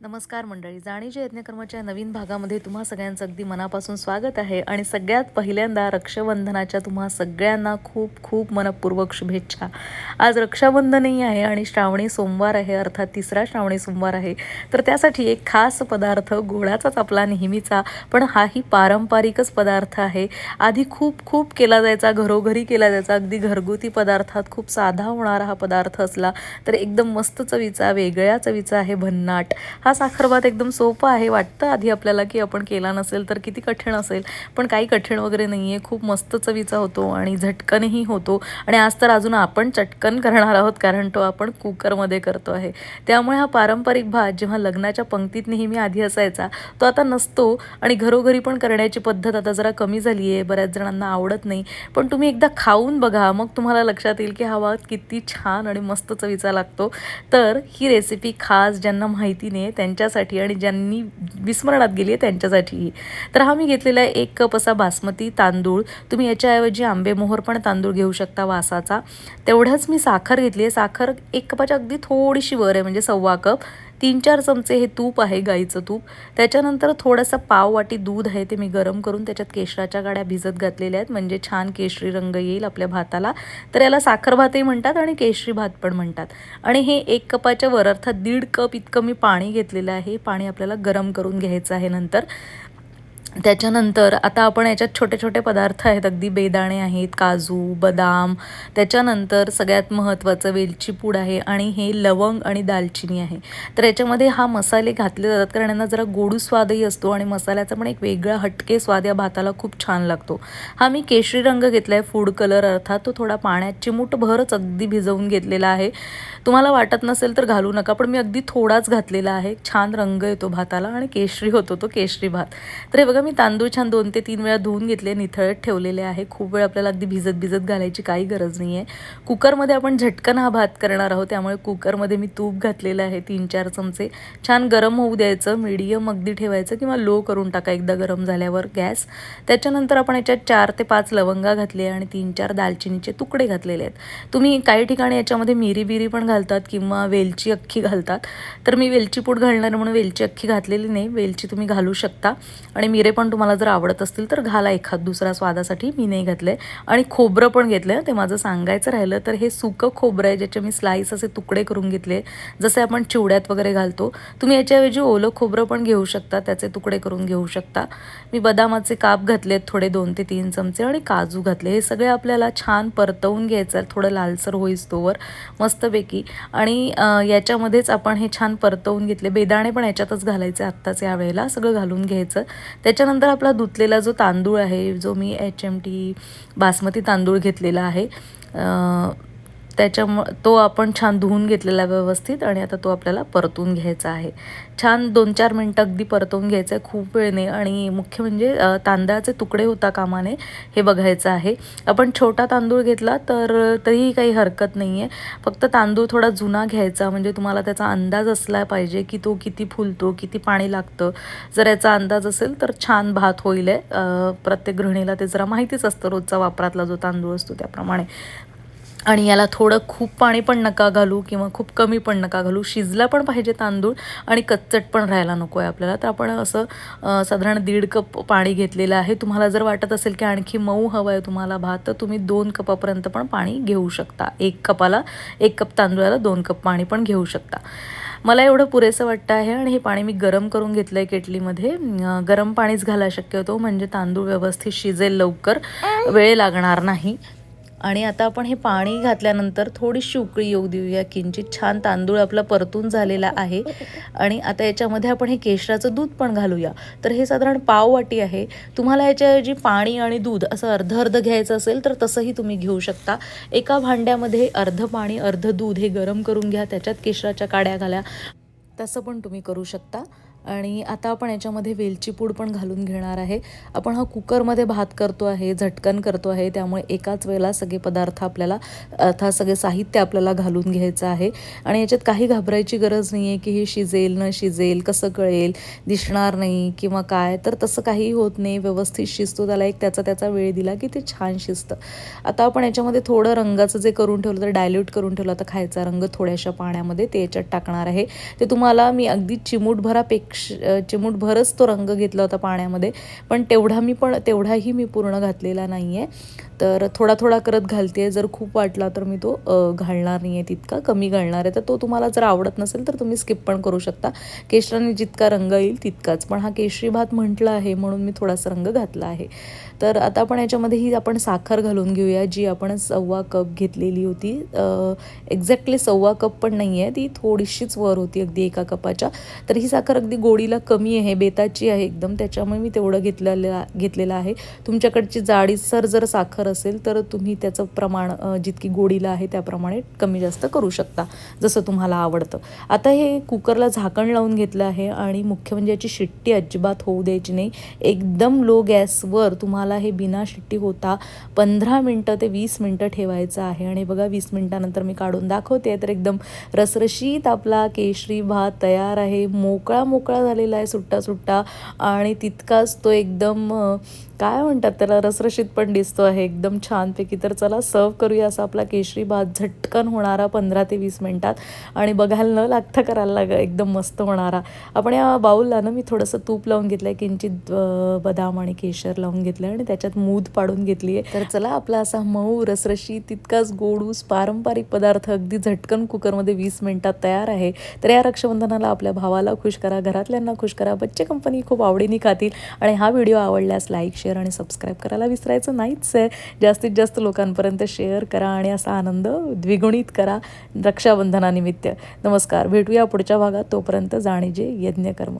नमस्कार मंडळी. जाणीच्या यज्ञकर्माच्या नवीन भागामध्ये तुम्हा सगळ्यांचं अगदी मनापासून स्वागत आहे आणि सगळ्यात पहिल्यांदा रक्षाबंधनाच्या तुम्हा सगळ्यांना खूप खूप मनपूर्वक शुभेच्छा. आज रक्षाबंधनही आहे आणि श्रावणी सोमवार आहे अर्थात तिसरा श्रावणी सोमवार आहे. तर त्यासाठी एक खास पदार्थ गोडाचाच आपला नेहमीचा पण हाही पारंपरिकच पदार्थ आहे. आधी खूप खूप केला जायचा घरोघरी केला जायचा. अगदी घरगुती पदार्थात खूप साधा होणारा हा पदार्थ असला तर एकदम मस्त चवीचा वेगळ्या चवीचा आहे भन्नाट. हा साखरभात एकदम सोपा आहे. वाटतं आधी आपल्याला की आपण केला नसेल तर किती कठीण असेल पण काही कठीण वगैरे नाही आहे खूप मस्त चवीचा होतो आणि झटकनही होतो. आणि आज तर अजून आपण चटकन करणार आहोत कारण तो आपण कुकरमध्ये करतो आहे. त्यामुळे हा पारंपरिक भात जेव्हा लग्नाच्या पंक्तीत नेहमी आधी असायचा तो आता नसतो आणि घरोघरी पण करण्याची पद्धत आता जरा कमी झाली आहे बऱ्याच जणांना आवडत नाही. पण तुम्ही एकदा खाऊन बघा. मग तुम्हाला लक्षात येईल की हा भात किती छान आणि मस्त चवीचा लागतो. तर ही रेसिपी खास ज्यांना माहिती नाही त्यांच्यासाठी आणि ज्यांनी विस्मरणात गेली आहे त्यांच्यासाठीही तर हा मी घेतलेला आहे एक कप असा बासमती तांदूळ. तुम्ही याच्याऐवजी आंबेमोहर पण तांदूळ घेऊ शकता वासाचा. तेवढंच मी साखर घेतली आहे. साखर एक कपाच्या अगदी थोडीशी वर आहे म्हणजे सव्वा कप. तीन चार चमचे हे तूप आहे गाईचं तूप. त्याच्यानंतर थोडासा पाव वाटी दूध आहे ते मी गरम करून त्याच्यात केशराच्या गाड्या भिजत घातलेल्या आहेत. म्हणजे छान केशरी रंग येईल आपल्या भाताला. तर याला साखर भातही म्हणतात आणि केशरी भात पण म्हणतात. आणि हे एक कपाच्या वर अर्थात दीड कप इतकं मी पाणी घेतलेलं आहे. पाणी आपल्याला गरम करून घ्यायचं आहे नंतर. त्याच्यानंतर आता आपण याच्यात छोटे छोटे पदार्थ आहेत. अगदी बेदाणे आहेत काजू बदाम. त्याच्यानंतर सगळ्यात महत्त्वाचं वेलची पूड आहे आणि हे लवंग आणि दालचिनी आहे. तर याच्यामध्ये हा मसाले घातले जातात कारण यांना जरा गोडू स्वादही असतो आणि मसाल्याचा पण एक वेगळा हटके स्वाद या भाताला खूप छान लागतो. हा मी केशरी रंग घेतला आहे फूड कलर अर्थात तो थोडा पाण्यात चिमूटभरच अगदी भिजवून घेतलेला आहे. तुम्हाला वाटत नसेल तर घालू नका पण मी अगदी थोडाच घातलेला आहे. छान रंग येतो भाताला आणि केशरी होतो तो केशरी भात. तर हे बघा मी तांदूळ छान दोन ते तीन वेळा धुवून घेतले निथळत ठेवलेले आहे. खूप वेळ आपल्याला अगदी भिजत भिजत घालायची काही गरज नाही आहे कुकरमध्ये आपण झटकन हा भात करणार आहोत त्यामुळे कुकरमध्ये मी तूप घातलेलं आहे तीन चार चमचे. छान गरम होऊ द्यायचं मीडियम अगदी ठेवायचं किंवा लो करून टाका एकदा गरम झाल्यावर गॅस. त्याच्यानंतर आपण याच्यात चार ते पाच लवंगा घातले आणि तीन चार दालचिनीचे तुकडे घातलेले आहेत. तुम्ही काही ठिकाणी याच्यामध्ये मिरी बिरी पण घालतात किंवा वेलची अख्खी घालतात. तर मी वेलची पूड घालणार म्हणून वेलची अख्खी घातलेली नाही. वेलची तुम्ही घालू शकता. आणि मिरे पण तुम्हाला जर आवडत असतील तर घाला एखाद दुसरा स्वादासाठी. मी नाही घातलं. आहे आणि खोबरं पण घेतलं. आहे ते माझं सांगायचं राहिलं तर हे सुकं खोबरं आहे ज्याचे मी स्लाईस असे तुकडे करून घेतले. जसे आपण चिवड्यात वगैरे घालतो. तुम्ही याच्याऐवजी ओलं खोबरं पण घेऊ शकता. त्याचे तुकडे करून घेऊ शकता. मी बदामाचे काप घातलेत थोडे दोन ते तीन चमचे आणि काजू घातले. हे सगळे आपल्याला छान परतवून घ्यायचं आहे. थोडं लालसर होईस तोवर. मस्तपैकी. आणि याच्यामध्येच आपण हे छान परतवून घेतले. बेदाणे पण याच्यातच घालायचे आत्ताच या वेळेला सगळं घालून घ्यायचं. त्याच्यानंतर आपला धुतलेला जो तांदूळ आहे जो मी एच एम टी बासमती तांदूळ घेतलेला आहे अं, त्याच्यामुळं तो आपण छान धुवून घेतलेला व्यवस्थित आणि आता तो आपल्याला परतून घ्यायचा आहे. छान दोन चार मिनटं अगदी परतवून घ्यायचं आहे खूप वेळने आणि मुख्य म्हणजे तांदळाचे तुकडे होता कामाने हे बघायचं आहे. आपण छोटा तांदूळ घेतला तर तरीही काही हरकत नाही आहे फक्त तांदूळ थोडा जुना घ्यायचा म्हणजे तुम्हाला त्याचा अंदाज असला पाहिजे की तो किती फुलतो किती पाणी लागतं. जर याचा अंदाज असेल तर छान भात होईल आहे प्रत्येक गृहिणीला ते जरा माहितीच असतं रोजचा वापरातला जो तांदूळ असतो त्याप्रमाणे. आणि याला थोडं खूप पाणी पण नका घालू किंवा खूप कमी पण नका घालू. शिजला पण पाहिजे तांदूळ आणि कच्चट पण राहायला नको आहे आपल्याला. तर आपण असं साधारण दीड कप पाणी घेतलेलं आहे. तुम्हाला जर वाटत असेल की आणखी मऊ हवं आहे तुम्हाला भात तर तुम्ही दोन कपापर्यंत पण पाणी घेऊ शकता. एक कपाला एक कप तांदूळाला दोन कप पाणी पण घेऊ शकता. मला एवढं पुरेसं वाटतं आहे आणि हे पाणी मी गरम करून घेतलं आहे केटलीमध्ये गरम पाणीच घाला शक्यतो म्हणजे तांदूळ व्यवस्थित शिजेल लवकर. वेळ लागणार नाही. आणि आता आपण हे पाणी घातल्यानंतर थोडीशी उकळी येऊ देऊया. किंचित छान तांदूळ आपला परतून झालेला आहे. आणि आता याच्यामध्ये आपण हे केशराचं दूध पण घालूया. तर हे साधारण पाव वाटी आहे. तुम्हाला याच्याऐवजी पाणी आणि दूध असं अर्ध अर्ध घ्यायचं असेल तर तसंही तुम्ही घेऊ शकता. एका भांड्यामध्ये अर्ध पाणी अर्ध दूध हे गरम करून घ्या. त्याच्यात केशराच्या काड्या घाल्या तसं पण तुम्ही करू शकता. आणि आता आपण याच्यामध्ये वेलची पूड पण घालून घेणार आहे. आपण हा कुकरमध्ये भात करतो आहे झटकन करतो आहे त्यामुळे एकाच वेळेला सगळे पदार्थ आपल्याला अर्थात सगळे साहित्य आपल्याला घालून घ्यायचं आहे. आणि याच्यात काही घाबरायची गरज नाही आहे की हे शिजेल न शिजेल कसं कळेल दिसणार नाही किंवा काय. तर तसं काही होत नाही व्यवस्थित शिजतो त्याला एक त्याचा त्याचा वेळ दिला की ते छान शिजतं. आता आपण याच्यामध्ये थोडं रंगाचं जे करून ठेवलं तर डायल्यूट करून ठेवलं तर खायचा रंग थोड्याशा पाण्यामध्ये ते याच्यात टाकणार आहे. ते तुम्हाला मी अगदी चिमूटभरापेक्षा चिमूटभरच तो रंग घेतला होता पाण्यामध्ये पण तेवढा मी पण तेवढाही मी पूर्ण घातलेला नाही आहे तर थोडा थोडा करत घालते जर खूप वाटला तर मी तो घालणार नाही आहे तितका. कमी घालणार आहे. तर तो तुम्हाला जर आवडत नसेल तर तुम्ही स्किप पण करू शकता. केशराने जितका रंग येईल तितकाच. पण हा केशरी भात म्हटलं आहे म्हणून मी थोडासा रंग घातला आहे. तर आता आपण याच्यामध्ये ही आपण साखर घालून घेऊया जी आपण सव्वा कप घेतलेली होती. एक्झॅक्टली सव्वा कप पण नाही आहे ती थोडीशीच वर होती अगदी एका कपाच्या. तर ही साखर अगदी गोडीला कमी आहे बेताची आहे एकदम. त्याच्यामुळे मी तेवढं घेतलेलं घेतलेलं आहे. तुमच्याकडची जाडीसर जर साखर असेल तर तुम्ही त्याचं प्रमाण जितकी गोडीला आहे त्याप्रमाणे कमी जास्त करू शकता जसं तुम्हाला आवडतं. आता हे कुकरला झाकण लावून घेतलं आहे आणि मुख्य म्हणजे याची शिट्टी अजिबात होऊ द्यायची नाही. एकदम लो गॅसवर तुम्हाला हे बिना शिट्टी होता पंधरा मिनटं ते वीस मिनटं ठेवायचं आहे. आणि बघा वीस मिनटानंतर मी काढून दाखवते. तर एकदम रसरशीत आपला केशरी भात तयार आहे. मोकळा मोकळा झालेला आहे सुट्टा सुट्टा आणि तितकाच तो एकदम काय म्हणतात त्याला? रसरशीत पण दिसतो आहे. एकदम छानपैकी. तर चला सर्व करूया असा आपला केशरी भात. झटकन होणारा पंधरा ते वीस मिनटात. आणि बघायला न लागता करायला लाग. एकदम मस्त होणारा. आपण या बाऊलला ना मी थोडंसं तूप लावून घेतलं आहे किंचित बदाम आणि केशर लावून घेतलं आहे आणि त्याच्यात मूद पाडून घेतली आहे. तर चला आपला असा मऊ रसरशी तितकाच गोडूस पारंपरिक पदार्थ अगदी झटकन कुकरमध्ये वीस मिनटात तयार आहे. तर या रक्षाबंधनाला आपल्या भावाला खुश करा. घरातल्यांना खुश करा. बच्चे कंपनी खूप आवडीने खातील. आणि हा व्हिडिओ आवडल्यास लाईक शेअर आणि सबस्क्राईब करायला विसरायचं नाहीच आहे. जास्तीत जास्त लोकांपर्यंत शेअर करा आणि असा आनंद द्विगुणित करा रक्षाबंधनानिमित्त. नमस्कार भेटूया पुढच्या भागात. तोपर्यंत जाणीजे यज्ञकर्म.